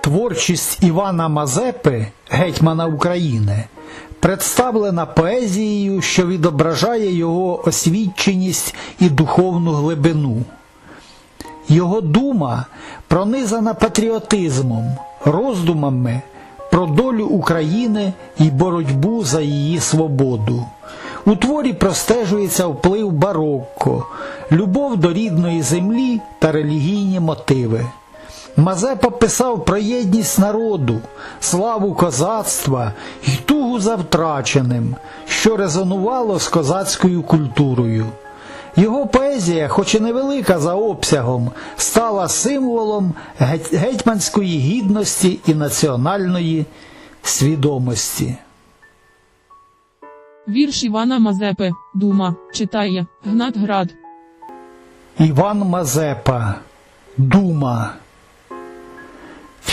Творчість Івана Мазепи, гетьмана України, представлена поезією, що відображає його освіченість і духовну глибину. Його дума пронизана патріотизмом, роздумами про долю України і боротьбу за її свободу. У творі простежується вплив барокко, любов до рідної землі та релігійні мотиви. Мазепа писав про єдність народу, славу козацтва і тугу за втраченим, що резонувало з козацькою культурою. Його поезія, хоч і невелика за обсягом, стала символом гетьманської гідності і національної свідомості. Вірш Івана Мазепи. Дума. Читає Гнат Град. Іван Мазепа, дума.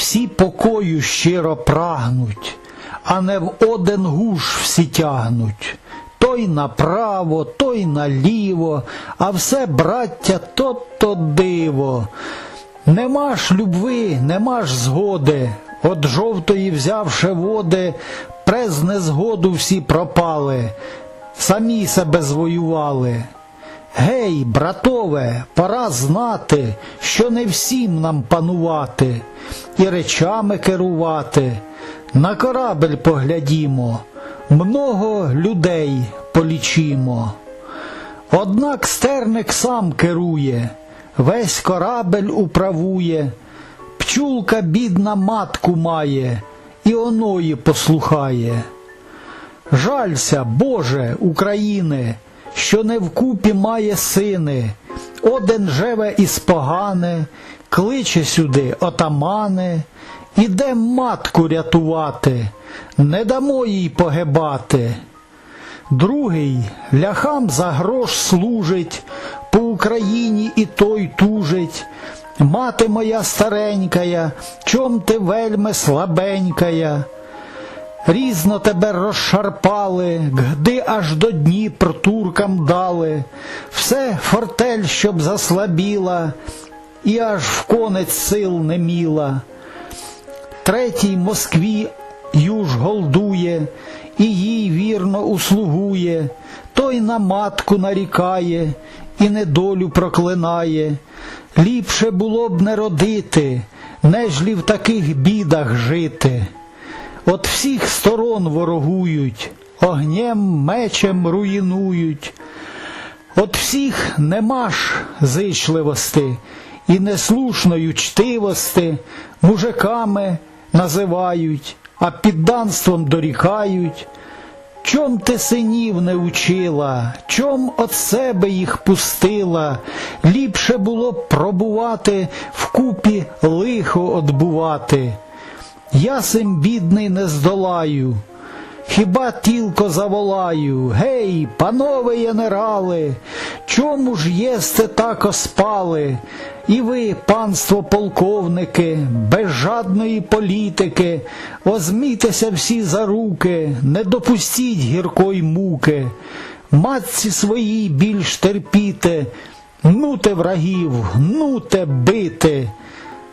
Всі покою щиро прагнуть, а не в один гуш всі тягнуть. Той направо, той наліво, а все, браття, то то диво. Нема ж любви, нема ж згоди, от жовтої взявши води, през незгоду всі пропали, самі себе звоювали. Гей, братове, пора знати, що не всім нам панувати і речами керувати. На корабель поглядімо, много людей полічімо. Однак стерник сам керує, весь корабель управує, пчулка бідна матку має, і оної послухає. Жалься, Боже, України, що не вкупі має сини, один живе із погане, кличе сюди отамани, іде матку рятувати, не дамо їй погибати. Другий ляхам за грош служить, по Україні і той тужить. Мати моя старенькая, чом ти вельми слабенькая? Різно тебе розшарпали, гди аж до Дніпр туркам дали, все фортель, щоб заслабіла, і аж в конець сил не міла. Третій Москві юж голдує, і їй вірно услугує, той на матку нарікає і недолю проклинає. Ліпше було б не родити, нежлі в таких бідах жити. От всіх сторон ворогують, огнем, мечем руїнують. От всіх нема зичливости і неслушної чтивости мужиками називають, а підданством дорікають. Чом ти синів не учила, чом от себе їх пустила, ліпше було пробувати вкупі лихо одбувати. Я сим бідний не здолаю, хіба тілько заволаю. Гей, панове генерали, чому ж єсте так оспали? І ви, панство полковники, без жадної політики, озмітеся всі за руки, не допустіть гіркої муки, матці своїй більш терпіте, нуте врагів, нуте бити.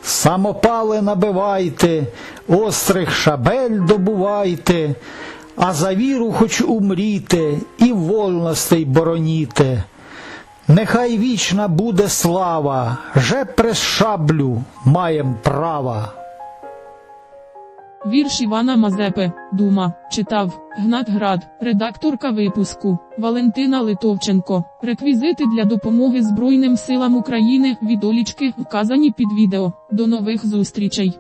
Самопали набивайте, острих шабель добувайте, а за віру хоч умріте і вольностей бороніте. Нехай вічна буде слава, же прес шаблю маєм права. Вірш Івана Мазепи. Дума. Читав Гнат Град. Редакторка випуску Валентина Литовченко. Реквізити для допомоги Збройним силам України. Відолічки вказані під відео. До нових зустрічей.